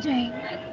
જય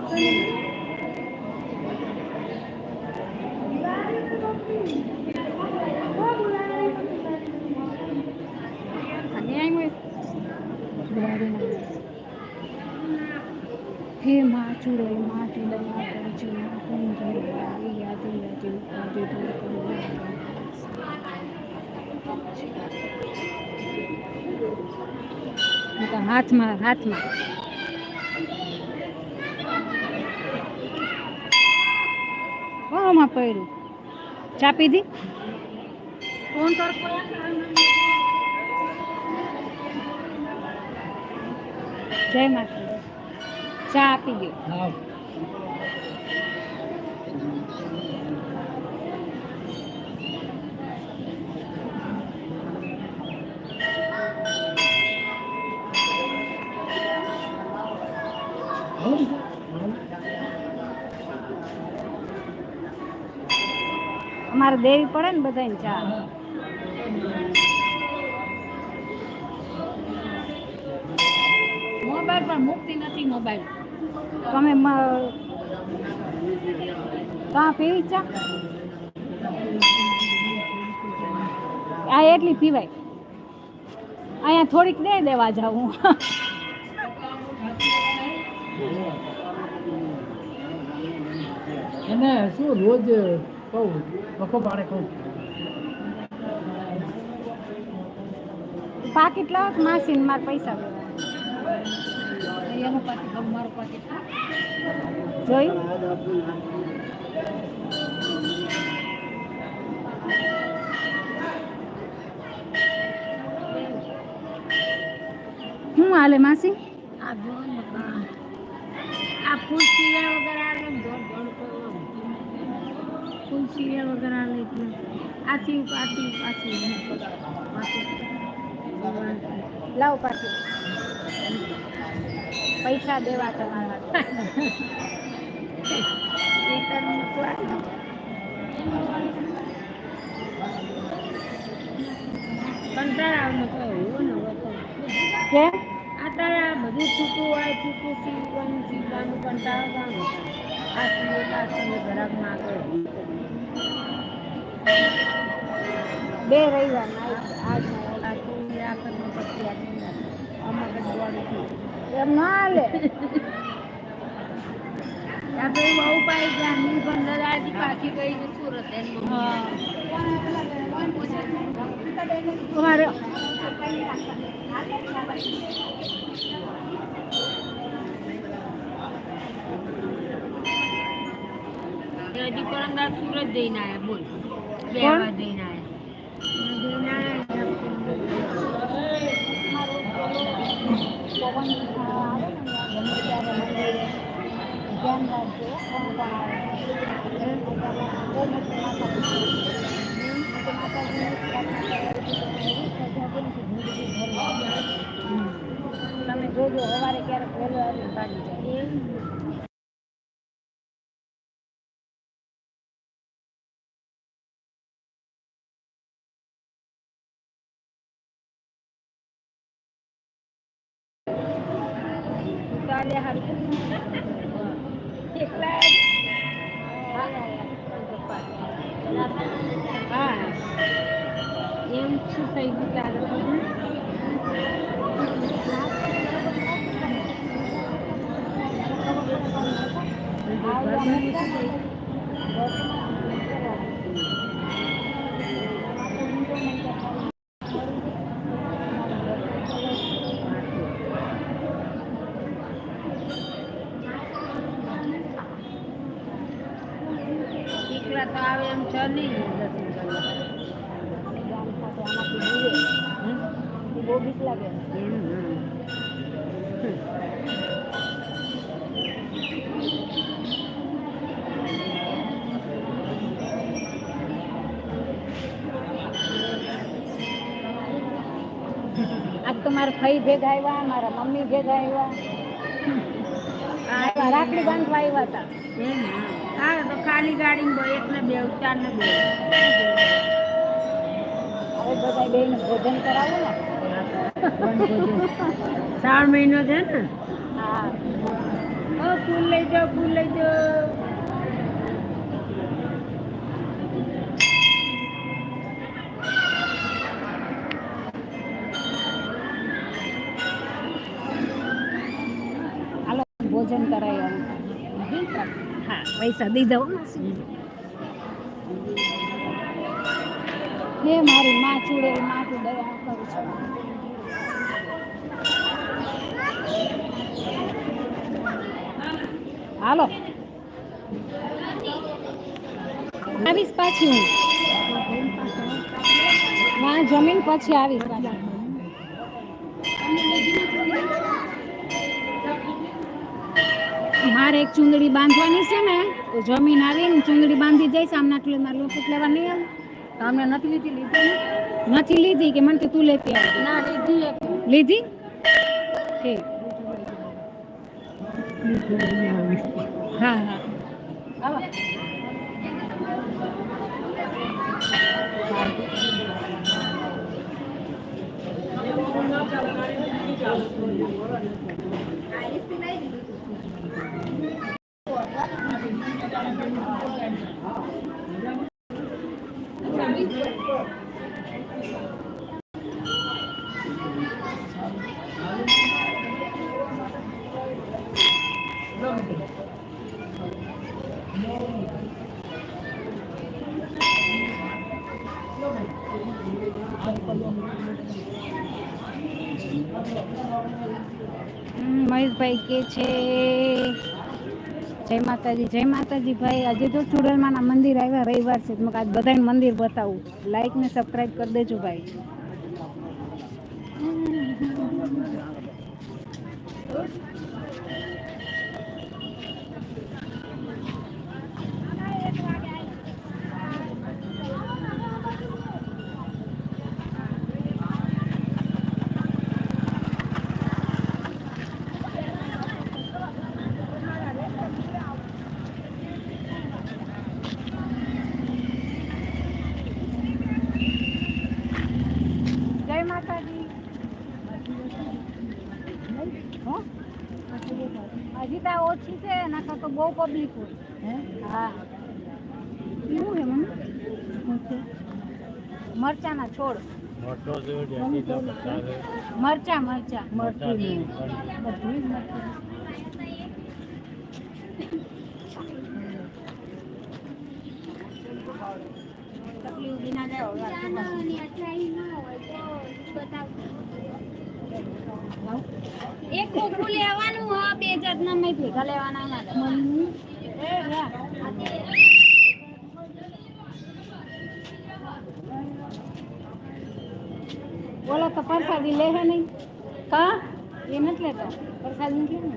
હે માં ચૂડે માટી દયા કરજો કોણ ધરો આવી યાદ યાદી ઉપાડી દૂર કરો હાથમાં હાથમાં. ઓમાં પડ્યું. ચા પીધી? કોણ જય માતા ચા આપી દો હા અમારે દેવી પડે ને બધાને ચા. મોબાઈલ પણ મુક્તિ નથી મોબાઈલ. તમે કાં પીવી ચા? આ એટલી પીવાય. અહીંયા થોડીક દે દેવા જાઉં એને શું રોજ કહું વખો પાડે કહું પાકીટ લાવો માસીને મારા પૈસા એનું પાકી ગમ મારું પાકી જોયું શું હાલે, માસી? આ જો. આ ફૂલ સિરિયલ વગર ફૂલ वगैरह लेती આ થયું આ થયું આ થયું લાવ પાછી. પૈસા દેવા તમારા. કંટાળામાં તો એવું ને કેમ? આ તારા બધું છૂટું હોય છૂટું સીવવાનું સીવવાનું સી ગામ આ સીવે આ સીવે ઘરાક ના કરે બે રહી એમ ના હાલે. ત્યાં બહુ પાઈ ગયા હું પંદર આજી પાછી ગઈ છું સુરત એની તમારે હજી પરમદાર સુરત જઈને આવ્યા બોલ. બે કોણ? વાર જઈને આવ્યા. તમે જોજો સવારે ક્યારેક વહેલો જાય. કાલે હારું એકલા હા એમ શું થઈ ગયું તારે એકલા તો આવે એમ છે નહીં દર્શન કરવા? બીક લાગે આજ તો મારા ભાઈ ભેગા આવ્યા મારા મમ્મી ભેગા આવ્યા, રાખડી બાંધવા આવ્યા હતા. હા તો ખાલી ગાડી બે એક ને બે ચાર ને બે. હવે બધા બેન ભોજન કરાવો ને. શ્રાવણ મહિનો છે ને? હા. ફૂલ લઈ જાઓ ફૂલ લઈ જાઓ. પૈસા દીધા હો. હે મારી માં ચૂડે માં તું દયા કરું છું. હાલો. આવીશ પાછી હું. ના જમીન પછી આવીશ પાછી. મારે એક ચુંદડી બાંધવાની છે ને તો જમીન આવીને ચુંદડી બાંધી જઈશ આમના એટલે મારે લોટો લેવા નહીં આવે. તો અમે નથી લીધી લીધી? નથી લીધી કે મને કે તું લેતી આવી. ના લીધી લીધી? ઠીક. હા હા. હાલો હમ, મહેશભાઈ કે છે. જય માતાજી જય માતાજી ભાઈ. આજે તો ચુડલમાં મંદિર આવ્યા રવિવાર છે. મેં બધાને મંદિર બતાવું. લાઈક ને સબસ્ક્રાઈબ કરી દેજો ભાઈ. જય માતાજી હો? હજી તો આ ઓછી છે નકર તો બહુ પબ્લિક હોય. હા? એવું હે મમ્મી? મરચાના છોડ. મરચા મરચા બધું જ મરચું. તકલીફ ઊભી ના જાય એક ખોખું લેવાનું હ બે જાતના મેં ભેગા લેવાના ના એ બોલો તો પ્રસાદી લે હે નહીં? કા? એ નથી લેતો. પરસાદી નથી ને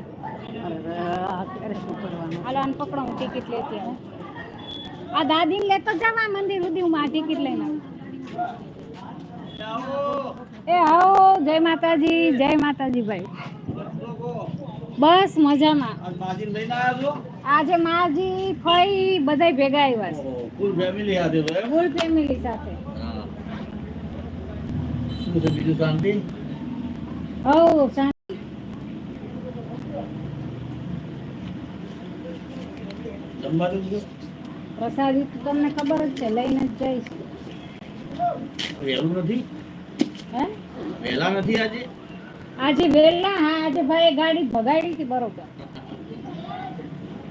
હાલો આને પકડો હું ટિકિટ લેતી આવું. આ દાદીને લેતો જવા મંદિર સુધી હું આ ટિકિટ લઈને આવું. એ આવો જય માતાજી જય માતાજી ભાઈ બસ મજામાં. આજે માજી ફઈ બધાય ભેગા આવ્યા છે. ફૂલ ફેમિલી સાથે ફૂલ ફેમિલી સાથે. શું છે બીજું શાંતિ? ઓ શાંતિ. જમવાનું પ્રસાદી તો તમને ખબર જ છે લઈને જ જઈશ. એવું નથી? હે? નથી આજે? આજે વહેલા હા આજે ભાઈ ગાડી ભગાડી હતી બરોબર.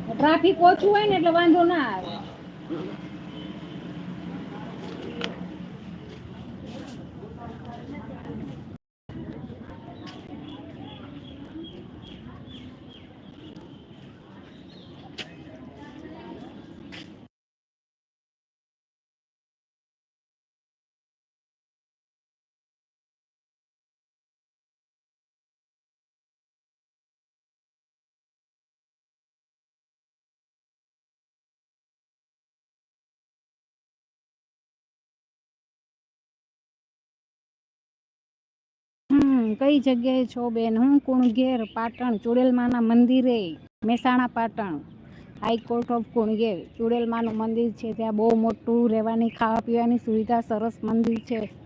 ટ્રાફિક ઓછું હોય ને એટલે વાંધો ના આવે. કઈ જગ્યાએ છો બેન? હું કુણગેર પાટણ, ચુડેલમાના મંદિરે. Mehsana, Patan. High court of Kungher ચુડેલમાનું મંદિર છે. ત્યાં બહુ મોટું રહેવાની ખાવા પીવાની સુવિધા સરસ મંદિર છે.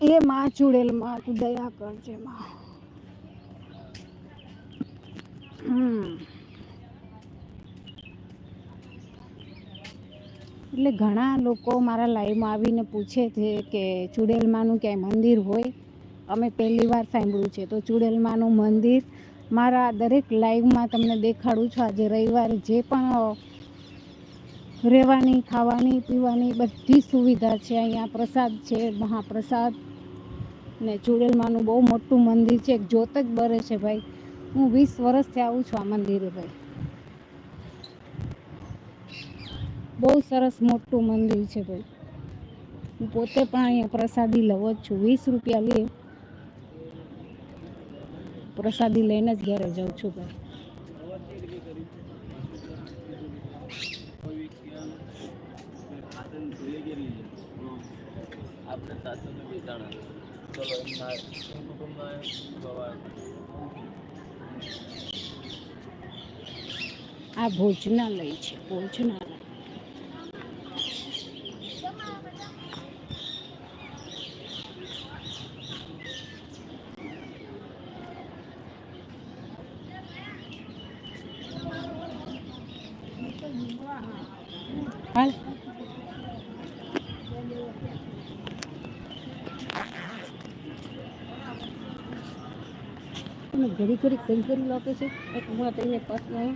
એ માં ચુડેલમાં તું દયા કરજે માં. એટલે ઘણા લોકો મારા લાઈવમાં આવીને પૂછે છે કે ચુડેલમાનું ક્યાંય મંદિર હોય? અમે પહેલી વાર સાંભળ્યું છે. તો ચુડેલમાનું મંદિર મારા દરેક લાઈવમાં તમને દેખાડું છું. આજે રવિવારે જે પણ રહેવાની, ખાવાની, પીવાની બધી સુવિધા છે. અહીંયા પ્રસાદ છે, મહાપ્રસાદ ને ચુડેલમાનું બહુ મોટું મંદિર છે. જ્યોત જ બરે છે ભાઈ. હું વીસ વર્ષથી આવું છું આ મંદિરે ભાઈ. બહુ સરસ મોટું મંદિર છે ભાઈ. હું પોતે પણ અહીંયા પ્રસાદી લઉં જ છું. વીસ રૂપિયા લે. પ્રસાદી લઈને જ ઘરે જાઉં છું ભાઈ. આપણે સાતસો ને ચલો એમના કુટુંબમાં સવાર આ ભોજનાલય છે ભોજનાલય હાલ તમે ઘડી ઘડી કઈ કરી લાગે છે એક હું તેને પાસમાં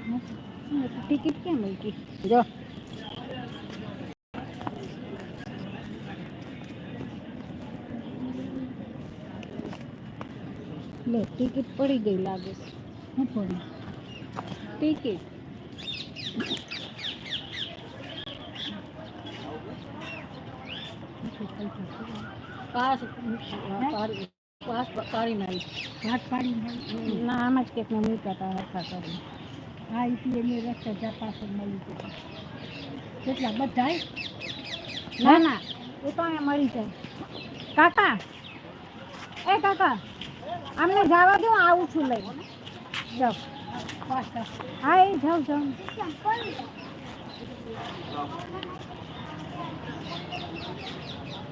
ટિકિટ ક્યાં મૂકી જો લે ટિકિટ પડી ગઈ લાગે છે શું પડી ટિકિટ પાસ પાડી પાસ કરી નાખી. હાથ પાડી ના આમ જ કંઈક મૂક્યા હતા રસ્તા કરી હા એથી એની રસ્તા જ્યાં પાસે મળી ગયા કેટલા બધા ના ના એ તો અહીંયા મળી જાય. કાકા એ કાકા આમને જવા દો આવું છું લઈ જાઓ. હા એ જાઉં જાઉં Thank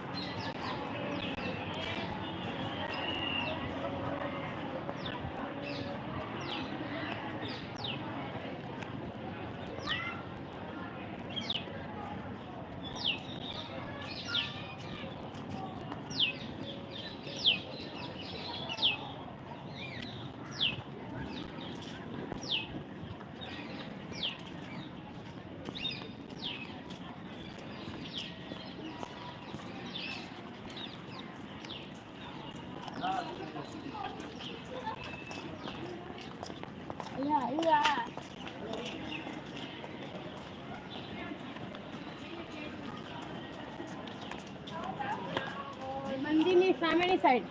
સામેની સાઈડ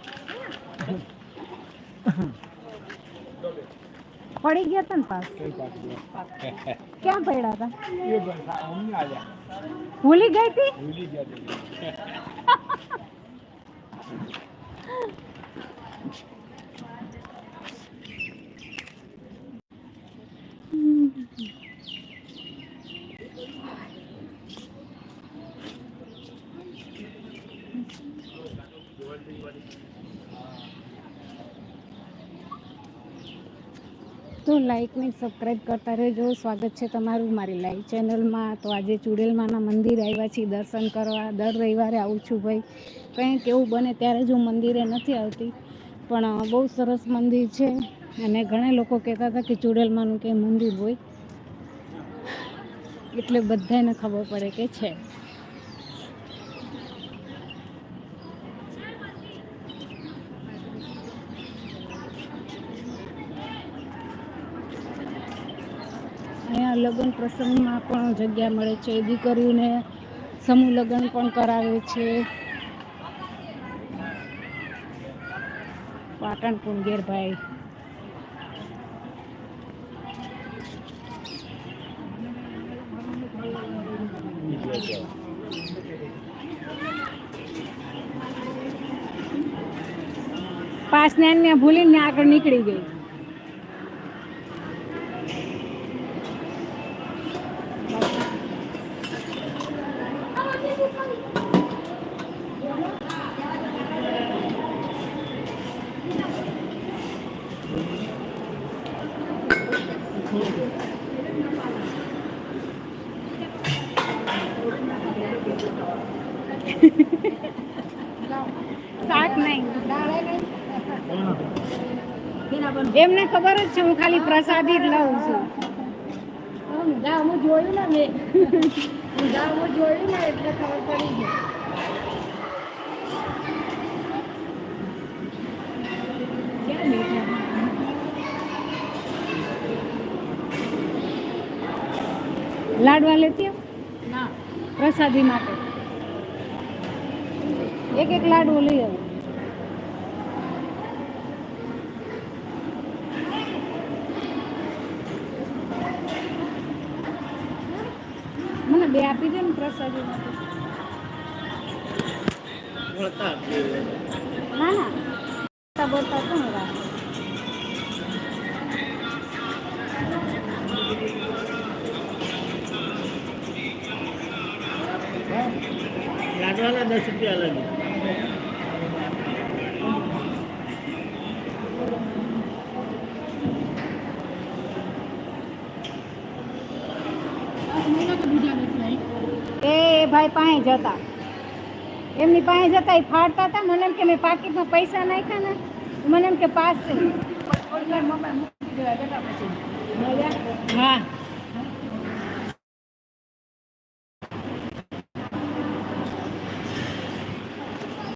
પડી ગયા હતા ને પાસ? ક્યાં પડ્યા હતા ભૂલી ગઈ હતી તો લાઈક ને સબસ્ક્રાઈબ કરતા રહેજો. સ્વાગત છે તમારું મારી લાઈવ ચેનલમાં તો આજે ચુડેલમાના મંદિર આવ્યા છીએ. દર્શન કરવા. દર રવિવારે આવું છું ભાઈ. કંઈક એવું બને ત્યારે જ હું મંદિરે નથી આવતી. પણ બહુ સરસ મંદિર છે. અને ઘણા લોકો કહેતા હતા કે ચુડેલમાનું કે મંદિર હોય. એટલે બધાને ખબર પડે કે છે. અહીંયા લગ્ન પ્રસંગમાં પણ જગ્યા મળે છે. દીકરીઓને સમૂહ લગ્ન પણ કરાવે છે. પાટણ કુંગેરભાઈ પાસ ને ભૂલીને આગળ નીકળી ગઈ. શાક નહીં. એમને ખબર જ છે, હું ખાલી પ્રસાદી જ લઉં છું. હું જોયું ને મેં. હું જોયું ને એટલે ખબર પડી ગઈ. લાડવા લેતી? ના. પ્રસાદી માટે. એક એક લાડવો લઈ આવ. આપી દે ને પ્રસાદી માટે વળતા જ જોઈએ. ના ના બોલતા બોલતા કોણ રાખે લાડવાના દસ રૂપિયા લાગે ભાઈ પાસે જતા. એમની પાસે જતા એ ફાડતા હતા. મને એમ કે મેં પાકીટમાં પૈસા નાખ્યા ને મને એમ કે પાસ છે. હા.